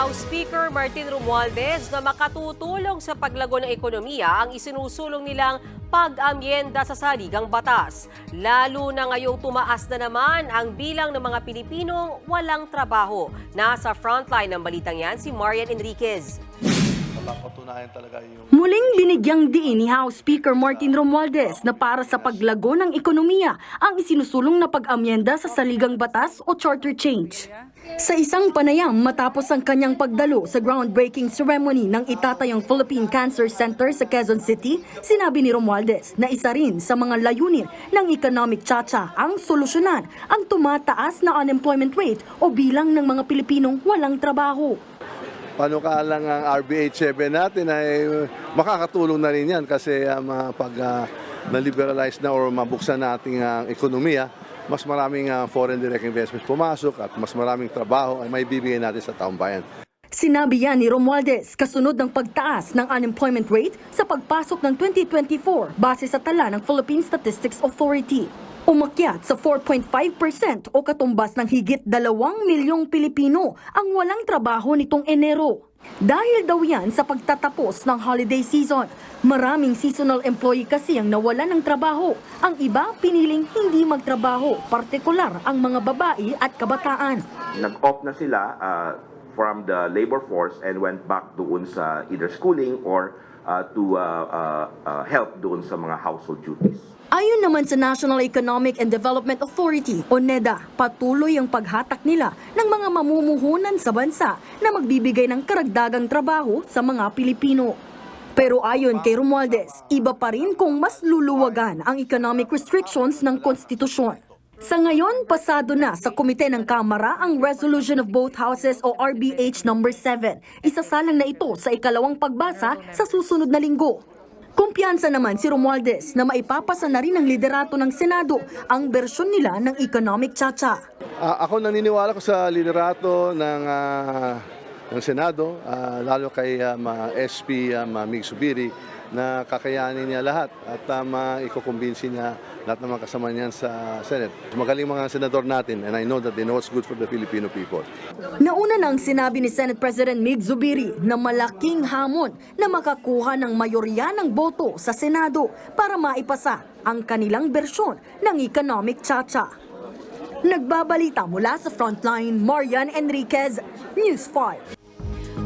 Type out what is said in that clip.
House Speaker Martin Romualdez na makatutulong sa paglago ng ekonomiya ang isinusulong nilang pag-amyenda sa saligang batas. Lalo na ngayong tumaas na naman ang bilang ng mga Pilipinong walang trabaho. Nasa frontline ng balitang yan si Marian Enriquez. Mapapatunayan talaga yung Muling binigyang diin ni House Speaker Martin Romualdez na para sa paglago ng ekonomiya ang isinusulong na pag-amyenda sa saligang batas o charter change. Sa isang panayam matapos ang kanyang pagdalo sa groundbreaking ceremony ng itatayang Philippine Cancer Center sa Quezon City, sinabi ni Romualdez na isa rin sa mga layunin ng economic chacha ang solusyonan ang tumataas na unemployment rate o bilang ng mga Pilipinong walang trabaho. Panukalang ang RBH 7 natin ay makakatulong na rin yan kasi uh, pag uh, na-liberalize na or mabuksan natin ang ekonomiya, mas maraming uh, foreign direct investments pumasok at mas maraming trabaho ay may bibigay natin sa taong bayan. Sinabi yan ni Romualdez kasunod ng pagtaas ng unemployment rate sa pagpasok ng 2024 base sa tala ng Philippine Statistics Authority. Umakyat sa 4.5% o katumbas ng higit 2 milyong Pilipino ang walang trabaho nitong Enero. Dahil daw yan sa pagtatapos ng holiday season, maraming seasonal employee kasi ang nawalan ng trabaho. Ang iba piniling hindi magtrabaho, partikular ang mga babae at kabataan. nag-off na sila uh, from the labor force and went back doon sa either schooling or uh, to uh, uh, uh, help doon sa mga household duties. Ayon naman sa National Economic and Development Authority o NEDA, patuloy ang paghatak nila ng mga mamumuhunan sa bansa na magbibigay ng karagdagang trabaho sa mga Pilipino. Pero ayon kay Romualdez, iba pa rin kung mas luluwagan ang economic restrictions ng konstitusyon. Sa ngayon, pasado na sa komite ng Kamara ang Resolution of Both Houses o RBH number 7. Isasalang na ito sa ikalawang pagbasa sa susunod na linggo. Kumpiyansa naman si Romualdez na maipapasa na rin ng liderato ng Senado ang bersyon nila ng economic chacha. Ah, ako naniniwala ko sa liderato ng, ah, ng Senado, ah, lalo kay um, ah, SP um, ah, Mig Subiri, na kakayanin niya lahat at uh, ikukumbinsi niya lahat ng mga kasama niyan sa Senate. Magaling mga senador natin and I know that they know what's good for the Filipino people. Nauna nang sinabi ni Senate President Mig Zubiri na malaking hamon na makakuha ng mayorya ng boto sa Senado para maipasa ang kanilang bersyon ng economic chacha. Nagbabalita mula sa Frontline, Marian Enriquez, News 5.